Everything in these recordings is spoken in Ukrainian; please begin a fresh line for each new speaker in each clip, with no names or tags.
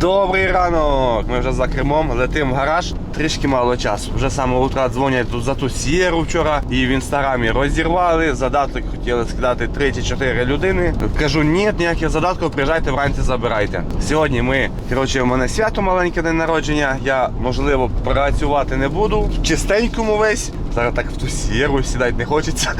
Добрий ранок! Ми вже за кермом, летим в гараж. Трішки мало часу. Вже з самого утра дзвонять за ту сієру вчора і в інстаграмі розірвали. Задаток хотіли скидати 3-4 людини. Кажу, ні, ніяких задатків, приїжджайте вранці, забирайте. Сьогодні ми, коротше, у мене свято маленьке день народження. Я, можливо, працювати не буду. В чистенькому весь. Зараз так в ту сієру сідати не хочеться.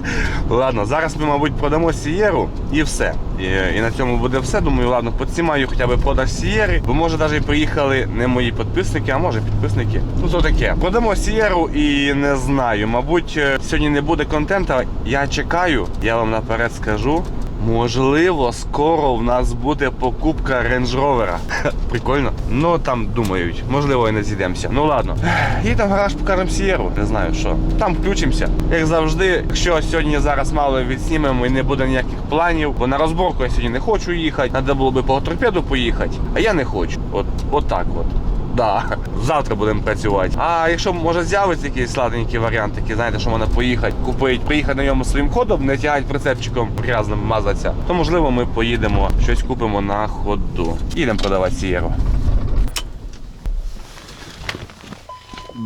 Ладно, зараз ми, мабуть, продамо сієру і все. І, і на цьому буде все. Думаю, ладно, підсімаю хоча б продаж сієри, бо може навіть приїхали не мої підписники, а може підписники. Ну то таке. Продамо сієру і не знаю. Мабуть, е, сьогодні не буде контенту. Я чекаю, я вам наперед скажу. Можливо, скоро в нас буде покупка Range Rover. Прикольно. Ну там думають, можливо, і не зійдемося. Ну ладно. Їдемо в гараж, покажемо сієру. Не знаю що. Там включимося. Як завжди, якщо сьогодні зараз мало відснімемо і не буде ніяких планів, бо на розборку я сьогодні не хочу їхати. Треба було би по торпеду поїхати, а я не хочу. От, от так от. Да, завтра будемо працювати. А якщо може з'явиться якийсь сладенький варіант, такий, знаєте, що можна поїхати, купити, приїхати на ньому своїм ходом, не тягати прицепчиком грязним мазатися, то можливо ми поїдемо, щось купимо на ходу. Їдемо продавати сієру.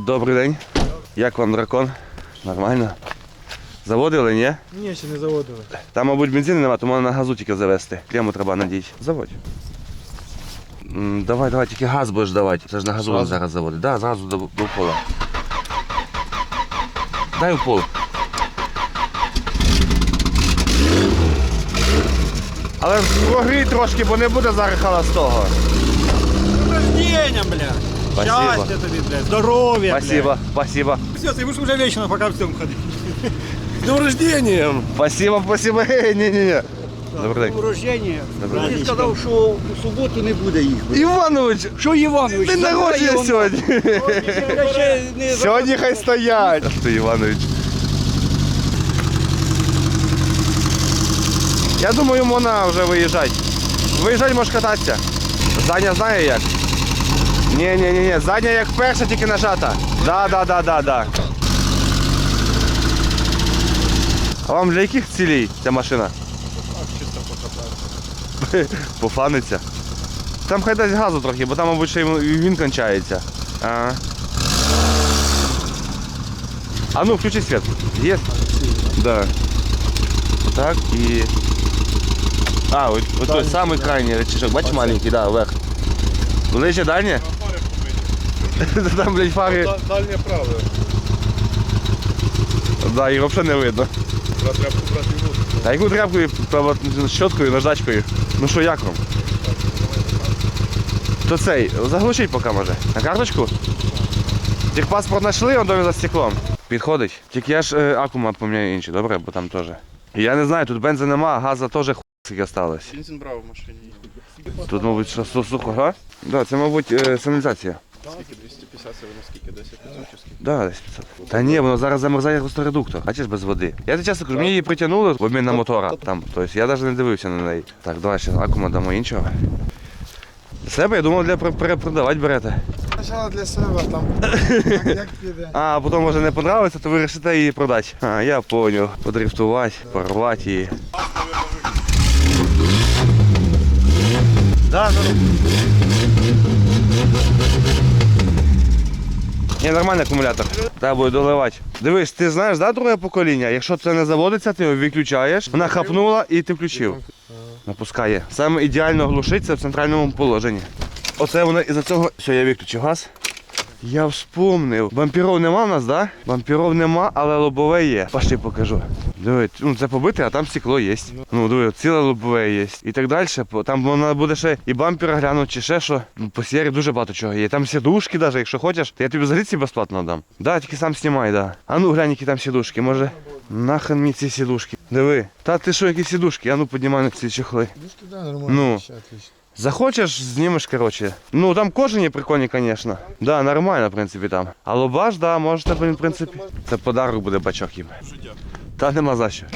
Добрий день. Як вам дракон? Нормально? Заводили, ні?
Ні, ще не заводили.
Там, мабуть, бензину нема, то можна на газу тільки завести. Клему треба надіти. Заводь. М, Давай, давай, тільки газ будеш давати. Це ж на газу
Зразу?
зараз заводить. Да, зразу до, до пола. Дай в пол. Але прогрій трошки, бо не буде зараз холостого.
Рождення, блядь.
Спасибо.
Щастя тобі, блядь. Здоров'я,
Спасибо, спасибо.
Все, ти будеш вже вічно поки в цьому ходити.
З днем рождения! Спасибо, спасибо. Ні. Добрий день.
Рождення.
Добрий
Він сказав, що у суботу не буде їх.
Іванович,
Що Іванович?
день народження сьогодні.
Я ще не
Сьогодні хай стоять. Ах ти, Іванович. Я думаю, можна вже виїжджати. Виїжджати можеш кататися. Заня знає як? Ні, ні, ні, ні. Задня як перша, тільки нажата. Да, да, да, да, да. А вам для яких цілей ця машина? Пофаниться. Там хай дасть газу трохи, бо там, мабуть, ще й він кончається. Ага. А ну, включи свет. Есть? Да. Так и... А, вот, вот той самый крайний рычажок. Бачиш маленький, да, вверх. Ближче дальнє? Там, блядь, фари.
Дальнє праве.
Да, їх взагалі не видно.
Треба брати минуту.
А яку тряпкою, треба щоткою, наждачкою. Ну що, як вам? То цей, заглушіть поки може. На карточку? Техпаспорт знайшли, он домі за стеклом. Підходить. Тільки я ж е, акума поміняю інші, добре, бо там теж. Я не знаю, тут бензину нема, а газа теж хуй скільки осталось.
Бензин брав в машині.
Тут, мабуть, що сухо, га? Да, це, мабуть, е, сигналізація.
Скільки? 250 це воно скільки? 10 500 чи скільки?
Да, десь 500. Та ні, воно зараз замерзає густоредуктор. Бачиш без води. Я чесно кажу, мені її притягнули в обмін на мотора. Там, тобто я навіть не дивився на неї. Так, давай ще акума дамо іншого. Для себе, я думав, для пер- перепродавати берете.
Спочатку для себе, там як піде.
А потім може не подобається, то ви вирішите її продати. А, я поняв. Подрифтувати, порвати її. Да, да. Ні, нормальний акумулятор. Треба буде доливати. Дивись, ти знаєш, да, друге покоління? Якщо це не заводиться, ти його виключаєш, вона хапнула і ти включив. Напускає. Саме ідеально глушиться в центральному положенні. Оце воно із-за цього. Все, я виключив газ. Я вспомнив. Бампіров нема в нас, да? Бампіров нема, але лобове є. Пошли покажу. Диви, ну це побите, а там стекло є. Ну диви, ціле лобове є. І так далі. Там вона буде ще і бампер глянути, чи ще що. Ну, По сірі дуже багато чого є. Там сідушки навіть, якщо хочеш, то я тобі взагалі ці безплатно дам. Да, тільки сам знімай, да. А ну глянь, які там сідушки, може. Нахрен мені ці сідушки. Диви. Та ти що, які сідушки? А ну піднімай на ці чехли.
Да, нормально.
Ну.
ще отлично.
Захочеш, знімеш, коротше. Ну там кожені прикольні, звісно. Да, нормально, в принципі, там. А лобаш, да, можете, в принципі. Це подарок буде бачок їм. Та нема за що.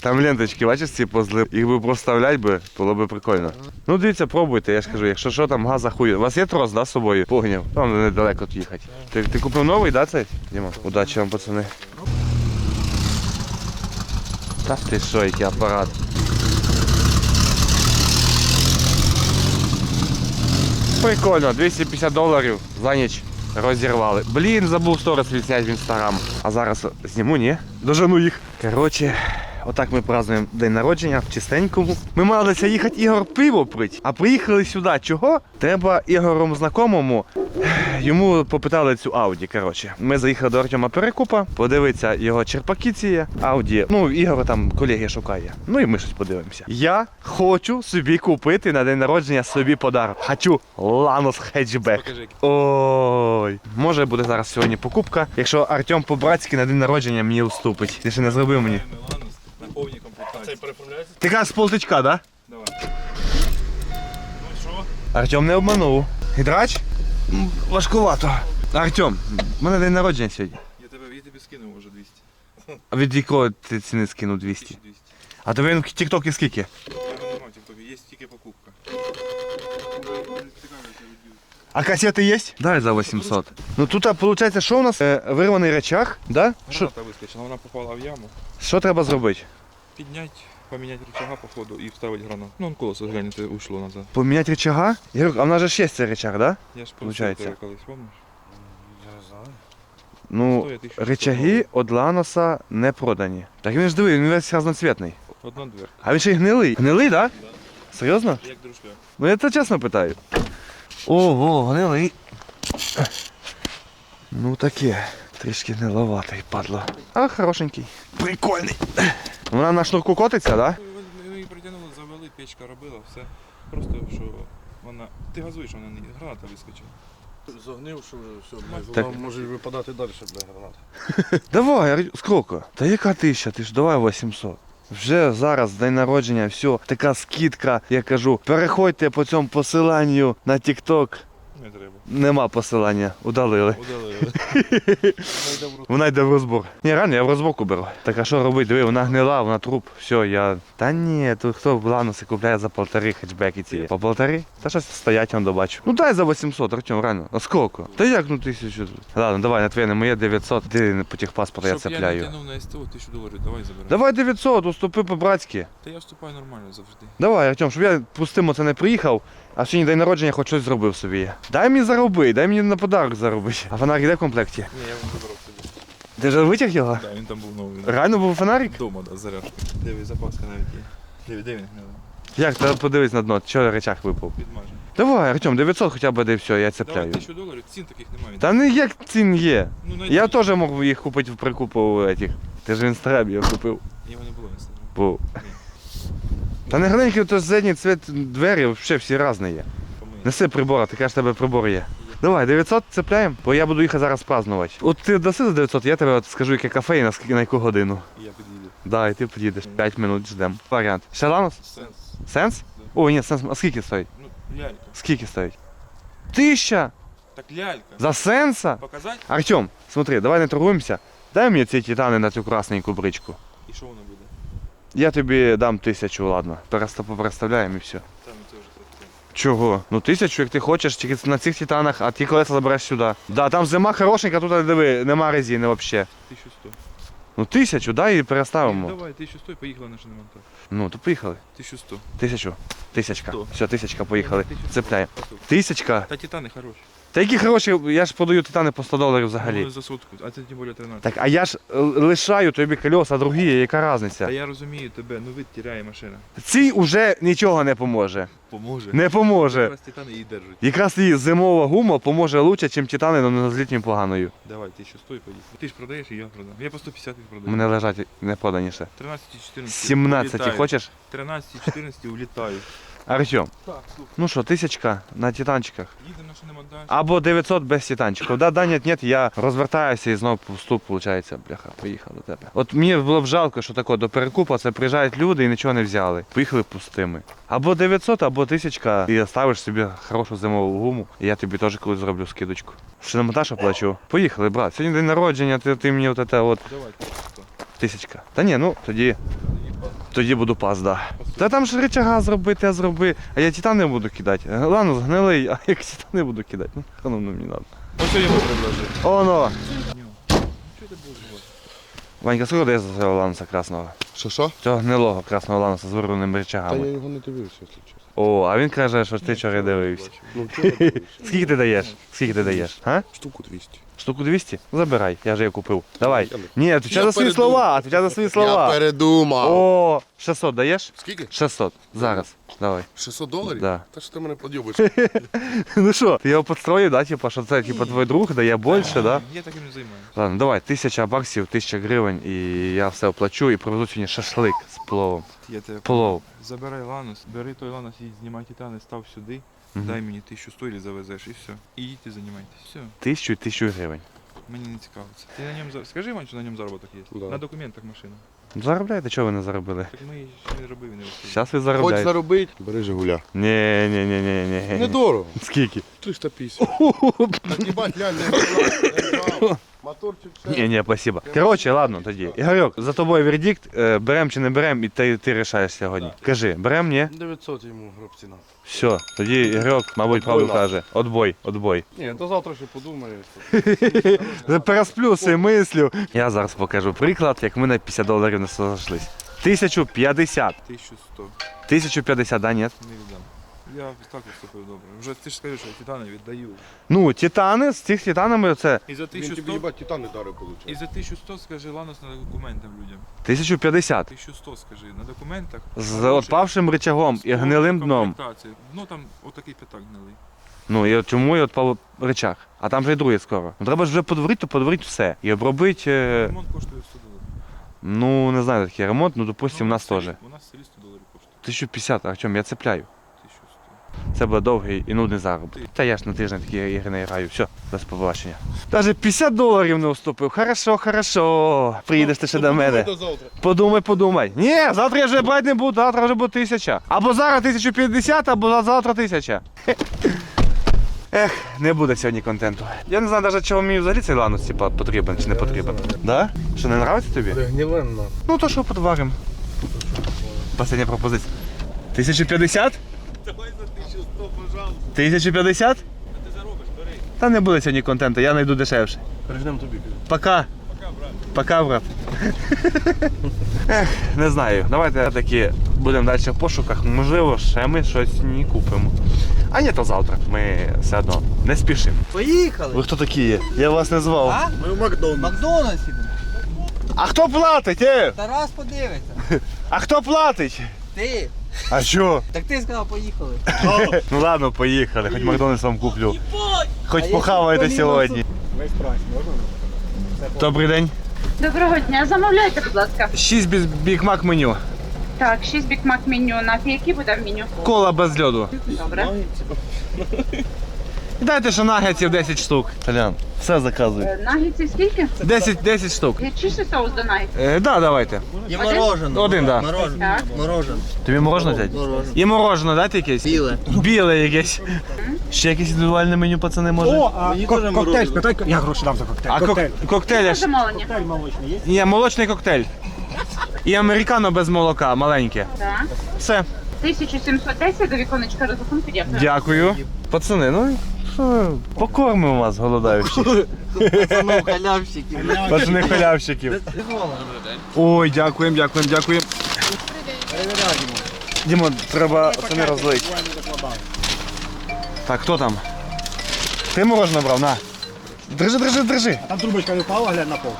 Там ленточки, бачиш, ці позли. Їх би проставляти би, було би прикольно. Ну дивіться, пробуйте, я ж кажу, якщо що там газа хує. У вас є трос, да, з собою? Погняв. Там недалеко тут їхати. Ти, ти купив новий, да, цей? Діма, удачі вам, пацани. Та ти що, який апарат. Прикольно, 250 доларів за ніч розірвали. Блін, забув сторіс відсять в інстаграм. А зараз зніму, ні? Дожену їх. Коротше, отак ми празднуємо день народження в чистенькому. Ми малися їхати Ігор пиво пить, а приїхали сюди. Чого? Треба Ігором знакомому. Йому попитали цю Ауді. Коротше, ми заїхали до Артема Перекупа, подивитися його черпаки ці. Ауді. Ну, Ігор там колеги шукає. Ну і ми щось подивимося. Я хочу собі купити на день народження собі подарок. Хочу Ланос хетчбек. Ой, може буде зараз сьогодні покупка. Якщо Артем по-братськи на день народження мені уступить. Ти ще не зробив мені.
На повній комплектації. Цей переправляється?
Ти кажеш з полтичка, да?
Давай. Ну і що?
Артем не обманув. Гідрач? М, Важкувато. Артем, в мене день народження сьогодні.
Я тебе, я тобі скинув уже 200.
А від якого ти ціни скинув 200?
1200.
А тобі він в тіктокі скільки?
Я його нема в тіктокі, є тільки покупка.
А кассети є? Дай за 800. Ну тут, виходить, що у нас? Е, вирваний речах, да? Що,
Граната вискочила, вона попала в яму.
що треба зробити?
Піднять, поміняти рычага по ходу і вставити гранату. Ну, он колесо гляньте, ушло назад.
Поміняти речага? Я говорю, а в нас же ж є цей речах, да?
Я ж
Получається.
просив тебе колись, помниш?
Ну,
Стоїть 1100
речаги від Ланоса не продані. Так він ж диви, він весь разноцвітний.
Одна дверка.
А він ще й гнилий. Гнилий, так? Да? Серйозно?
Як друшля.
Ну я це чесно питаю. Ого, гнилий. Ну таке. Трішки гниловатий, падло. А хорошенький. Прикольний. Вона на шнурку котиться, так? Да?
Ми її притягнули, завели, печка робила, все. Просто, що вона... Ти газуєш, вона не... Граната вискочила.
Загнив, що вже все,
Так.
вона може випадати далі, бля, граната.
Давай, скільки? Та яка тисяча? Ти ж давай 800. Вже зараз день народження, все, така скидка, я кажу, переходьте по цьому посиланню на TikTok.
Не треба.
Нема посилання, удалили.
Удалили.
Вона йде в розбор. Ні, реально, я в розборку беру. Так а що робити? Диви, вона гнила, вона труп. Все, я. Та ні, тут хто в Лануси купляє за полтори хетчбеки ці. По полтори? Та щось стоять, он добачу. Ну дай за 800, Артем, реально. А скільки? Та як ну тисячу? Ладно, давай, на твоє, не моє 900. Ти по техпаспорту я
Щоб я не
цепляю.
тянув на СТО, тисячу доларів, давай забирай.
Давай 900, уступи по-братськи.
Та я вступаю нормально завжди.
Давай, Артем, щоб я пустимо це не приїхав, а сьогодні день народження хоч щось зробив собі. Дай мені зароби, дай мені на подарок заробити. А фонарик де в комплекті?
Ні, я вам забрав собі.
Ти вже витяг його?
Так, він там був новий.
Реально був фонарик?
Дома, да, заряжка. Диви, запаска навіть є. Диви, диви.
Як, треба подивись на дно, що речах випав.
Підмажемо.
Давай, Артем, 900 хоча б де все, я
Давай
цепляю.
тисячу доларів, цін таких немає.
Та не як цін є.
Ну, найди.
Я теж мог їх купити в прикупу у этих. Ти ж в інстаграмі його купив.
Його не було інстаграм.
Був. Та не глянь, то задній цвіт двері взагалі всі різні є. Неси прибора, ти кажеш, тебе прибор є. Давай, 900 цепляємо, бо я буду їхати зараз празднувати. От ти даси за 900, я тебе от скажу, яке кафе і на, скільки- на яку годину.
Я під'їду.
Да, і ти підійдеш. 5 минут ждемо. Варіант. Ще ланос?
Сенс.
Сенс? О, ні, сенс. А скільки стоїть?
Ну, лялька.
Скільки стоїть? Тисяча!
Так лялька.
За сенса?
Показать?
Артем, смотри, давай не торгуємося. Дай мені ці титани на цю красненьку бричку.
І що воно буде?
Я тобі дам тисячу, ладно. Переста попереставляємо і все.
Там совсем.
Чого? Ну тисячу, як ти хочеш, тільки на цих титанах, а ті колеса забереш сюди. Да, там зима хорошенька, тут диви, нема резини взагалі.
1100.
Ну тисячу, дай і переставимо.
Давай, 1100 і поїхали на шиномонтаж.
Ну, то поїхали.
1100.
Тисячу. Тисячка.
Сто.
Все, тисячка, поїхали.
1100.
Цепляємо. Тисячка.
Та титани хороші.
Та які хороші, я ж продаю титани по 100 доларів взагалі.
Ну, за сотку, а це тим більше 13.
Так, а я ж е, лишаю тобі колеса другі, яка
Та
різниця?
я розумію тебе, ну вид тіряє машина.
Цій уже нічого не поможе.
Поможе.
Не поможе.
Якраз титани її держать.
Якраз її зимова гума поможе краще, ніж титани на з літньою поганою.
Давай, 1100 і поїхали. Ти ж продаєш і я продам. Я по 150 їх
У
продаю.
мене лежать не поданіше.
13 14
17
улітаю.
хочеш?
13 14 улітаю.
Артем,
Так, слухай,
ну що, тисячка на титанчиках.
їдемо на.
Або 900 без титанчиків. Да, да, нет, нет, я розвертаюся і знову вступ, виходить, бляха, поїхав до тебе. От мені було б жалко, що тако до перекупа це приїжджають люди і нічого не взяли. Поїхали пустими. Або 900, або 1000 і ставиш собі хорошу зимову гуму, і я тобі теж колись зроблю скидочку. Шиномонтаж оплачу. Поїхали, брат. Сьогодні день народження, ти, ти мені от це от
Давай, 1100.
тисячка. Та ні, ну тоді, тоді буду пас, да. Та там ж речага зробити, а зроби. А я титани буду кидати. Ладно, згнилий, а як титани буду кидати. Ну, хано ну, мені надо.
Ось йому предложив.
Оно!
Робити?
Ванька, сколько дає за цього лануса красного?
Що що?
Цього гнилого красного лануса з вирваними
Та
речагами.
я його не дивився, якщо чесно.
О, а він каже, що ти вчора дивився.
Ну вчора дивився.
Скільки ти даєш? Скільки ти даєш? А?
Штуку 200.
Штуку 200? Забирай, я вже її купив. Давай.
Я не-
Ні, отвечай за свої слова, отвечай за свої слова.
передумав.
О, 600 даєш?
Скільки?
600. Зараз. Давай.
600 доларів?
Да.
Та що ти мене подйобиш?
Ну що, ти його підстроїв, да, типа, що це типа твій друг дає більше, да?
Я таким не займаюся.
Ладно, давай, тисяча баксів, тисяча гривень і я все оплачу і привезу сьогодні шашлик з пловом.
Я тебе
Плов.
забирай ланос, бери той ланос і знімай титани, став сюди,
Мгм.
дай мені 1100 і завезеш, і все. І йдіть займайтесь. Все.
Тисячу і тисячу гривень.
Мені не цікаво це. Ти на ньому за- скажи, вам, що на ньому заробіток є.
Да.
На документах машина.
Заробляєте, Заробляйте, чого ви не заробили?
Так ми ще не робив і не розповів.
Зараз ви
Хоч
заробляєте.
заробити, бери Жигуля.
Ні, ні, ні, ні, ні.
Недорого.
Скільки?
350. Так їбать, глянь, не. Моторчик ще.
Ні, ні, спасибо. Коротше, ладно тоді. Ігорьок, за тобою вердикт, е, берем чи не берем, і ти, ти рішаєш сьогодні. Кажи, берем, ні?
900 йому гробціна.
Все, тоді Ігорьок, мабуть, правду каже. Отбой, отбой.
Ні, до завтра ще подумаю.
Пересплю свої мислю. Я зараз покажу приклад, як ми на 50 доларів не сошлись. 1050.
1100.
1050, да, ні?
Не віддам. Я так виступив добре. Вже ти ж скажи, що я титани віддаю.
Ну, титани, з цих титанами це
І за
Він тобі
1100,
їбать титани дари
і за 1100 скажи ланос на документах людям.
1050.
1100 скажи на документах.
З
Хороший,
отпавшим рычагом і гнилим дном.
Ну там отакий п'ятак гнилий.
Ну і от чому і отпав рычаг? А там же і друге скоро. Ну треба ж вже подворити, то подворити все. І обробити. е,
Ремонт коштує 100 доларів.
Ну, не знаю, такий ремонт, ну допустим, у нас теж.
У нас в селі 100 доларів коштує.
1050, а в чому я цепляю?
1100.
Це буде довгий і нудний заробіток. Та я ж на тиждень такі ігри не граю. Все, без побачення. Даже 50 доларів не уступив. Хорошо, хорошо. Приїдеш ти ще до мене.
До завтра.
Подумай, подумай. Ні, завтра я вже брати не буду, завтра вже буде тисяча. Або зараз 1050, або завтра тисяча. Ех, не буде сьогодні контенту. Я не знаю навіть, чого мені взагалі цей ланус типа, потрібен чи не потрібен. Да? Що не нравиться тобі?
Це.
Ну то що подварим. Последня пропозиція. 1050?
Давай за 1100, пожалуйста.
1050?
А ти заробиш, бери.
Та не буде сьогодні контенту, я знайду дешевше.
Прижнем тобі.
Пока. Пока, брат. Ех, не знаю. Давайте таки будемо далі в пошуках. Можливо, ще ми щось не купимо. А ні, то завтра. Ми все одно не спішимо.
Поїхали.
Ви хто такі є? Я вас не звав.
А?
Ми в Макдональдс.
Макдональдс ідемо.
А хто платить? Е?
Тарас подивиться.
А хто платить?
Ти.
А що?
Так ти сказав, поїхали.
Ну ладно, поїхали, хоч Макдональдс вам куплю. Хоч
похаваєте
похавайте сьогодні.
Весь прайс, можна?
Добрий день.
Доброго дня, замовляйте, будь ласка.
Шість бікмак меню.
Так, шість бікмак меню. На який буде в меню?
Кола без льоду.
Добре.
І Дайте ще нагетсів 10 штук. Толян, все заказуй.
Е, скільки?
10, 10 штук.
Гірчіший соус до нагідців.
Е, да, давайте.
Є мороженое.
Один, да.
Мороженое.
Так.
Мороженое.
Тобі мороженое взяти?
Мороженое.
І мороженое дайте якесь?
Біле.
Біле якесь. Ще якесь індивідуальне меню, пацани, може?
О, а
Мені
кок-
теж
коктейль,
морозиво.
спитай, я гроші дам за коктейль.
А кок-
коктейль.
Замовлення.
Коктейль молочний є?
Ні, молочний коктейль. І американо без молока, маленьке.
Так.
Все.
1710 до віконечка розрахунку. Дякую.
Дякую. Пацани, ну що, покормимо вас, голодаючих.
Пацанов, халявщики.
Пацани халявщиків. Ой, дякуємо, дякуємо, дякуємо. Дімон, треба пацани розлити. Так, хто там? Ти мороженое брав, на. Держи, держи, держи.
Там трубочка не впала, глянь на пол.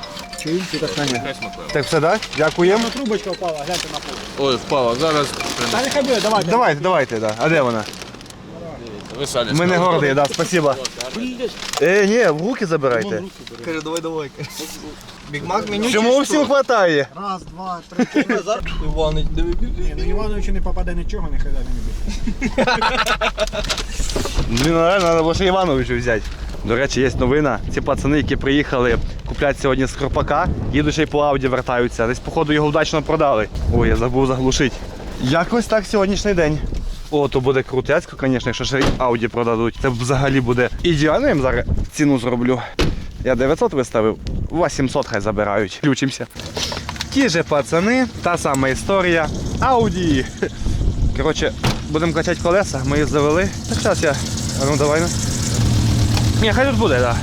Чи так
все, так? Дякуємо.
Трубочка впала, гляньте на пол.
Ой, впала, зараз.
Та нехай буде, давай.
Давайте, давайте, да. А де вона?
Ви самі.
Ми не горді, да, спасибо. Е, ні, в руки забирайте.
Каже, давай, давай. Бігмак меню
Чому всім хватає?
Раз, два, три.
Назар. Іванич, диви,
Ні, ну Івановичу не попаде нічого, нехай навіть не буде.
Блін, ну, реально, треба було ще Івановичу взяти. До речі, є новина. Ці пацани, які приїхали купляти сьогодні з Кропака, їдуть ще й по Ауді вертаються. Десь, походу, його вдачно продали. Ой, я забув заглушити. Якось так сьогоднішній день. О, то буде крутецько, звісно, якщо ще ауді продадуть. Це взагалі буде ідеально, я їм зараз ціну зроблю. Я 900 виставив, 800 хай забирають. Включимося. Ті же пацани, та сама історія. Ауді. Коротше, будемо качати колеса, ми їх завели. Так зараз я. А ну давай. Ну. Ні, хай тут буде, так. Да.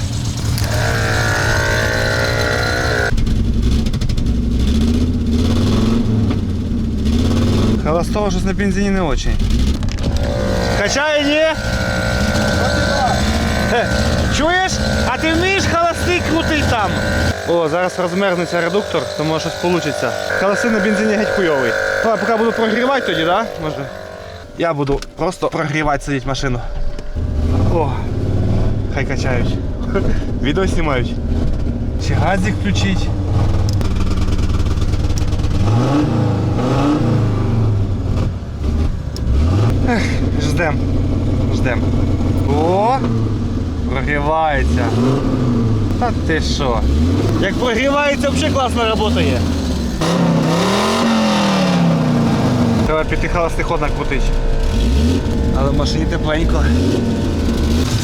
Але з того, щось на бензині не очень. Качає, ні? Е, Чуєш? А ти вмієш холостий крутий там? О, зараз розмерзнеться редуктор, то може щось вийде. Холостий на бензині геть хуйовий. Ну, я поки буду прогрівати тоді, да? Може. Я буду просто прогрівати сидіти машину. О, хай качають. Відео знімають. Чи газик включить? Ждем. Ждем. О! Прогрівається. Та ти що? Як прогрівається, взагалі класно працює. Треба піти холостий ход накрутити. Але в машині тепленько.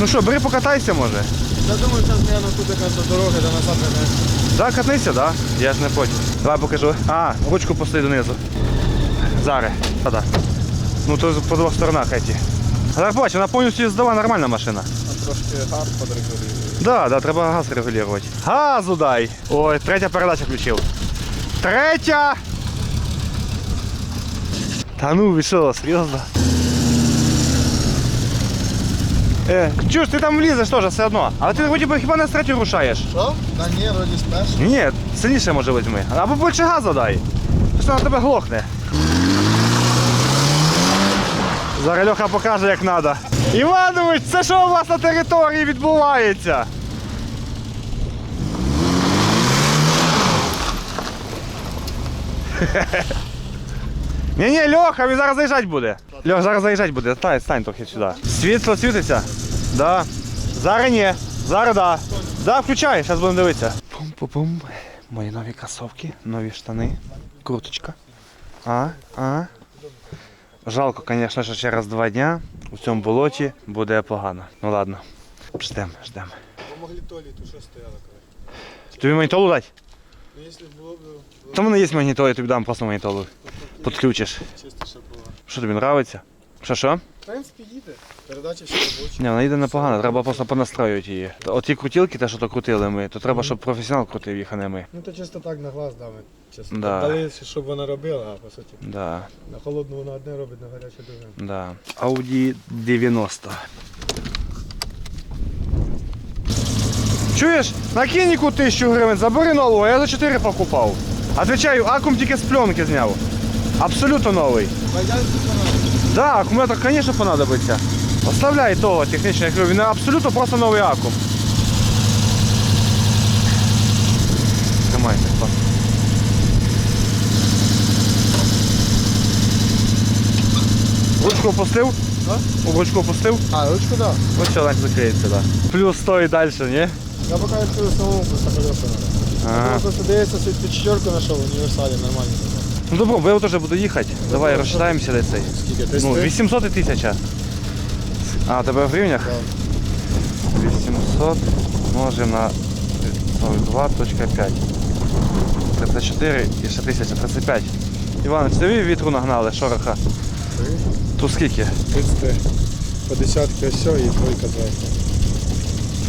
Ну що, бери покатайся може.
Я думаю, зараз, мабуть, тут якась до дороги, до назад не
Да, катнися, да? Я ж не потім. Давай покажу. А, ручку постій донизу. Зараз. Та да. Ну то по двох сторонах эти. А так бач, вона повністю їздова нормальна машина.
А трошки газ подрегулює.
Да, да, треба газ регулювати. Газу дай! Ой, третя передача включив. Третя! Та ну ви що, серйозно? Е, чуєш, ти там влізеш теж все одно. Але ти вроді би хіба не з третю рушаєш.
Що? Та ні, вроді спеш.
Ні, сильніше може візьми. Або більше газу дай. Що на тебе глохне. Зараз Льоха покаже, як треба. Іванович, це що у вас на території відбувається? Ні, ні, Льоха, він зараз заїжджати буде. Льох, зараз заїжджати буде. Стань, стань трохи сюди. Світло світиться? Да. Зараз ні. Зараз да. Да, включай, зараз будемо дивитися. Пум-пум-пум. Мої нові кросовки, нові штани, курточка. А, а. Жалко, звісно, що через два дня у цьому болоті буде погано. Ну ладно. Ждем, ждем.
Помогли Толі, то що стояло, коли.
Тобі магнітолу дати?
Ну, якщо було б
Та в мене є магнітол, я тобі дам просто магнітолу. Підключиш.
чисто, щоб було.
Що тобі подобається? Що що?
В принципі, їде. Передача ще робоча.
Ні, вона йде непогано, треба просто понастроювати її. Оті крутілки, те, що то крутили ми, то треба, щоб професіонал крутив їх, а не ми.
Ну то чисто так на глаз дами. Чесно.
Да.
Дали, щоб вона робила, а по суті.
Да,
На холодну вона одне робить, на гаряче друге.
да. Audi 90. Чуєш? На кініку тисячу гривень, забери нового, я за 4 покупав. Отвечаю, акум тільки з пленки зняв. Абсолютно новий. Да, акумулятор, звісно, понадобиться. Оставляй того технічно, я кажу, він абсолютно просто новий акум. Тримайте, клас. Ручку опустив? Ручку опустив?
А, ручку да.
Ось значить закриється, да. Плюс 100 і далі, ні?
Я поки відкрив самому просто колеса надо.
Ага.
Я просто дивиться, собі четверку знайшов в універсалі, нормально.
Ну добро, бо я теж буду їхати. Давай розчитаємося де цей.
Скільки?
Ну, 800 і 1000. А, у тебе в гривнях? 800 множимо на 42.5. 34 і ще 1000, 35. Іванович, тобі вітру нагнали, шороха. Тут скільки?
33. По десятки ось і тройка зверху.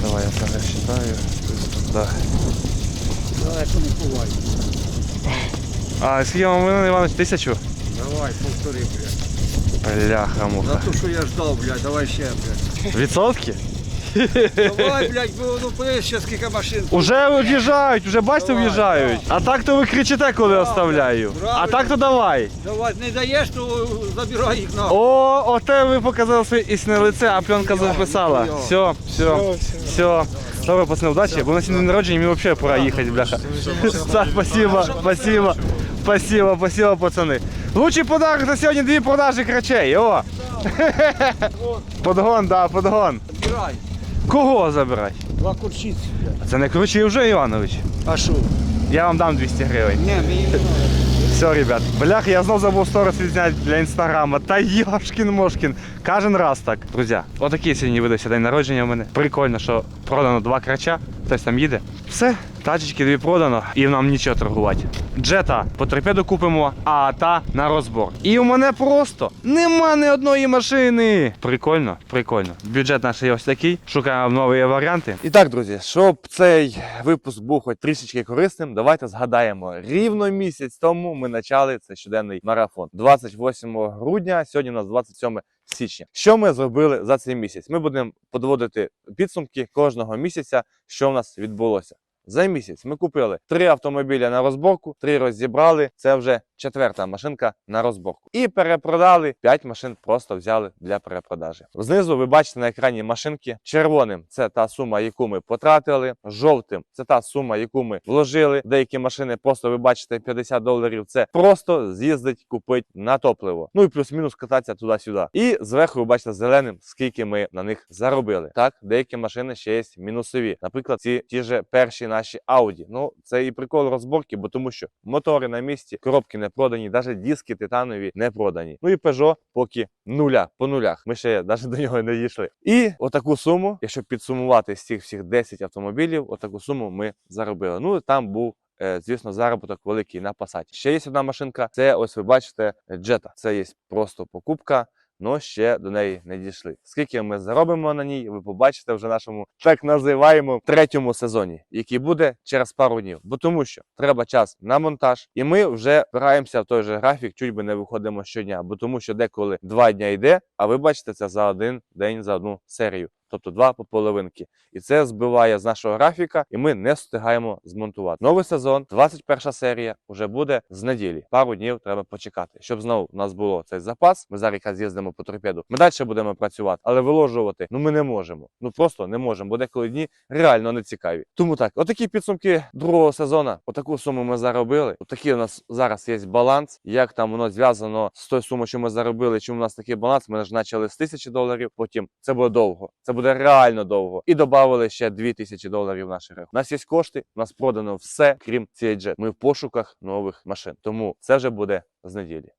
Давай я зараз считаю. Да.
Давай, що не буває.
А скільки вам винен, Іванович? Тисячу?
Давай, повтори, блядь.
Бляха муха.
За те, що я ждав, блядь, давай ще, блядь.
Відсотки?
Давай, блядь, бо ну подивись ще скільки машин.
Уже в'їжджають, уже бачите,
Давай,
в'їжджають. А так то ви кричите, коли оставляю. А так то давай.
Давай, не даєш, то забирай їх на.
О, оте ви показали своє істинне лице, а пленка записала. Все, все, все. Добре, пацани, удачі, бо на сьогодні народження мені взагалі пора їхати, бляха. Так, спасибо, спасибо, спасибо, спасибо, пацани. Лучший подарок на сьогодні дві продажі крачей, о. Подгон, да, подгон.
Забирай.
Кого забирати?
Два курчиці.
Це не кручі вже, Іванович.
А що?
Я вам дам 200 гривень.
Ні, мені не
Все, ребят, блях, я знов забув сторис відзняти для інстаграма. Та йошкін мошкін. Кожен раз так. Друзі, отакий сьогодні видався день народження у мене. Прикольно, що продано два крача, хтось там їде. Все, Тачечки дві продано, і нам нічого торгувати. Джета по торпеду купимо, а та на розбор. І у мене просто нема ні одної машини. Прикольно, прикольно. Бюджет наш ось такий. Шукаємо нові варіанти. І так, друзі, щоб цей випуск був хоч трішечки корисним, давайте згадаємо. Рівно місяць тому ми почали цей щоденний марафон. 28 грудня, сьогодні у нас 27 січня. Що ми зробили за цей місяць? Ми будемо подводити підсумки кожного місяця, що в нас відбулося. За місяць ми купили три автомобіля на розборку, три розібрали. Це вже четверта машинка на розборку. І перепродали п'ять машин, просто взяли для перепродажі. Знизу ви бачите на екрані машинки. Червоним це та сума, яку ми потратили. Жовтим це та сума, яку ми вложили. Деякі машини просто ви бачите 50 доларів. Це просто з'їздить, купить на топливо. Ну і плюс-мінус кататися туди-сюди. І зверху ви бачите зеленим, скільки ми на них заробили. Так, деякі машини ще є мінусові. Наприклад, ці ті же перші наші Audi. Ну це і прикол розборки, бо тому що мотори на місці, коробки не продані, навіть диски титанові не продані. Ну і Peugeot поки нуля по нулях. Ми ще навіть до нього не дійшли. І отаку суму, якщо підсумувати з цих всіх 10 автомобілів, отаку суму ми заробили. Ну там був. е, Звісно, заробіток великий на Passat. Ще є одна машинка. Це ось ви бачите Jetta. Це є просто покупка. Але ще до неї не дійшли. Скільки ми заробимо на ній, ви побачите вже в нашому так називаємо третьому сезоні, який буде через пару днів. Бо тому що треба час на монтаж, і ми вже впираємося в той же графік, чуть би не виходимо щодня, бо тому що деколи два дня йде, а ви бачите це за один день за одну серію. Тобто два по половинки. І це збиває з нашого графіка, і ми не встигаємо змонтувати. Новий сезон, 21 серія, вже буде з неділі. Пару днів треба почекати, щоб знову у нас було цей запас. Ми зараз з'їздимо по торпеду. Ми далі будемо працювати, але виложувати ну ми не можемо. Ну просто не можемо, бо деколи дні реально не цікаві. Тому так, отакі підсумки другого сезону. Отаку суму ми заробили. Отакий у нас зараз є баланс. Як там воно зв'язано з тою сумою, що ми заробили, чому у нас такий баланс? Ми ж почали з тисячі доларів. Потім це буде довго. Це буде реально довго. І додали ще 2000 доларів наших. У нас є кошти, у нас продано все, крім цієї джет. Ми в пошуках нових машин. Тому це вже буде з неділі.